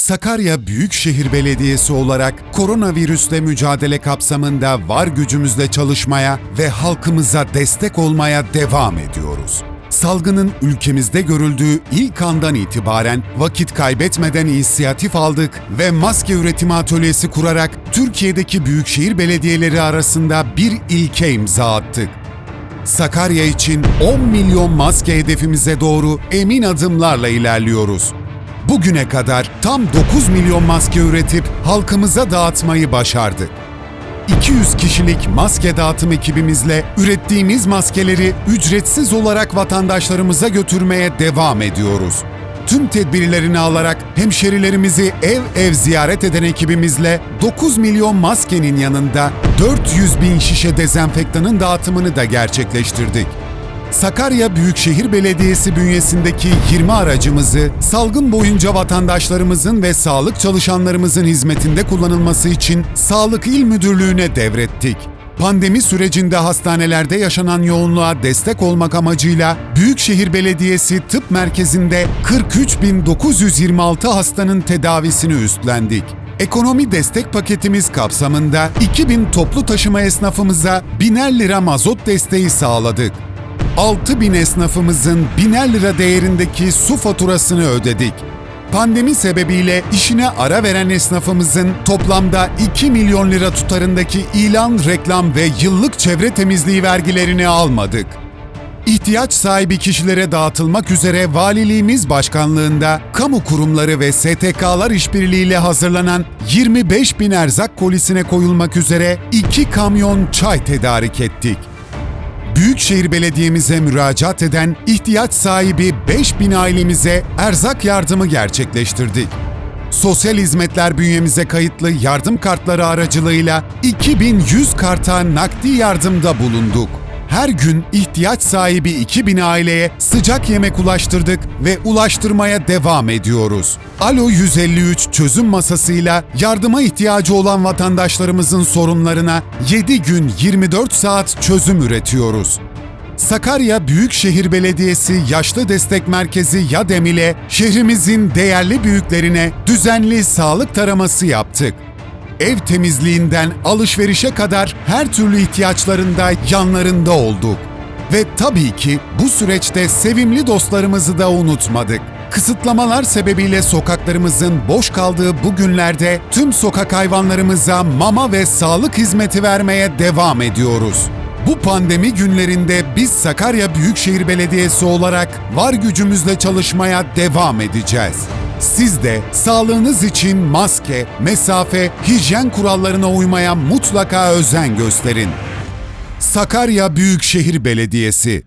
Sakarya Büyükşehir Belediyesi olarak koronavirüsle mücadele kapsamında var gücümüzle çalışmaya ve halkımıza destek olmaya devam ediyoruz. Salgının ülkemizde görüldüğü ilk andan itibaren vakit kaybetmeden inisiyatif aldık ve maske üretimi atölyesi kurarak Türkiye'deki büyükşehir belediyeleri arasında bir ilke imza attık. Sakarya için 10 milyon maske hedefimize doğru emin adımlarla ilerliyoruz. Bugüne kadar tam 9 milyon maske üretip halkımıza dağıtmayı başardık. 200 kişilik maske dağıtım ekibimizle ürettiğimiz maskeleri ücretsiz olarak vatandaşlarımıza götürmeye devam ediyoruz. Tüm tedbirlerini alarak hemşerilerimizi ev ev ziyaret eden ekibimizle 9 milyon maskenin yanında 400 bin şişe dezenfektanın dağıtımını da gerçekleştirdik. Sakarya Büyükşehir Belediyesi bünyesindeki 20 aracımızı salgın boyunca vatandaşlarımızın ve sağlık çalışanlarımızın hizmetinde kullanılması için Sağlık İl Müdürlüğü'ne devrettik. Pandemi sürecinde hastanelerde yaşanan yoğunluğa destek olmak amacıyla Büyükşehir Belediyesi Tıp Merkezi'nde 43.926 hastanın tedavisini üstlendik. Ekonomi destek paketimiz kapsamında 2000 toplu taşıma esnafımıza biner lira mazot desteği sağladık. 6 bin esnafımızın biner lira değerindeki su faturasını ödedik. Pandemi sebebiyle işine ara veren esnafımızın toplamda 2 milyon lira tutarındaki ilan, reklam ve yıllık çevre temizliği vergilerini almadık. İhtiyaç sahibi kişilere dağıtılmak üzere Valiliğimiz Başkanlığında kamu kurumları ve STK'lar işbirliğiyle hazırlanan 25 bin erzak kolisine koyulmak üzere 2 kamyon çay tedarik ettik. Büyükşehir Belediye'mize müracaat eden ihtiyaç sahibi 5000 ailemize erzak yardımı gerçekleştirdik. Sosyal hizmetler bünyemize kayıtlı yardım kartları aracılığıyla 2100 karta nakdi yardımda bulunduk. Her gün ihtiyaç sahibi 2000 aileye sıcak yemek ulaştırdık ve ulaştırmaya devam ediyoruz. Alo 153 çözüm masasıyla yardıma ihtiyacı olan vatandaşlarımızın sorunlarına 7 gün 24 saat çözüm üretiyoruz. Sakarya Büyükşehir Belediyesi Yaşlı Destek Merkezi YADEM ile şehrimizin değerli büyüklerine düzenli sağlık taraması yaptık. Ev temizliğinden alışverişe kadar her türlü ihtiyaçlarında yanlarında olduk. Ve tabii ki bu süreçte sevimli dostlarımızı da unutmadık. Kısıtlamalar sebebiyle sokaklarımızın boş kaldığı bu günlerde tüm sokak hayvanlarımıza mama ve sağlık hizmeti vermeye devam ediyoruz. Bu pandemi günlerinde biz Sakarya Büyükşehir Belediyesi olarak var gücümüzle çalışmaya devam edeceğiz. Siz de sağlığınız için maske, mesafe, hijyen kurallarına uymaya mutlaka özen gösterin. Sakarya Büyükşehir Belediyesi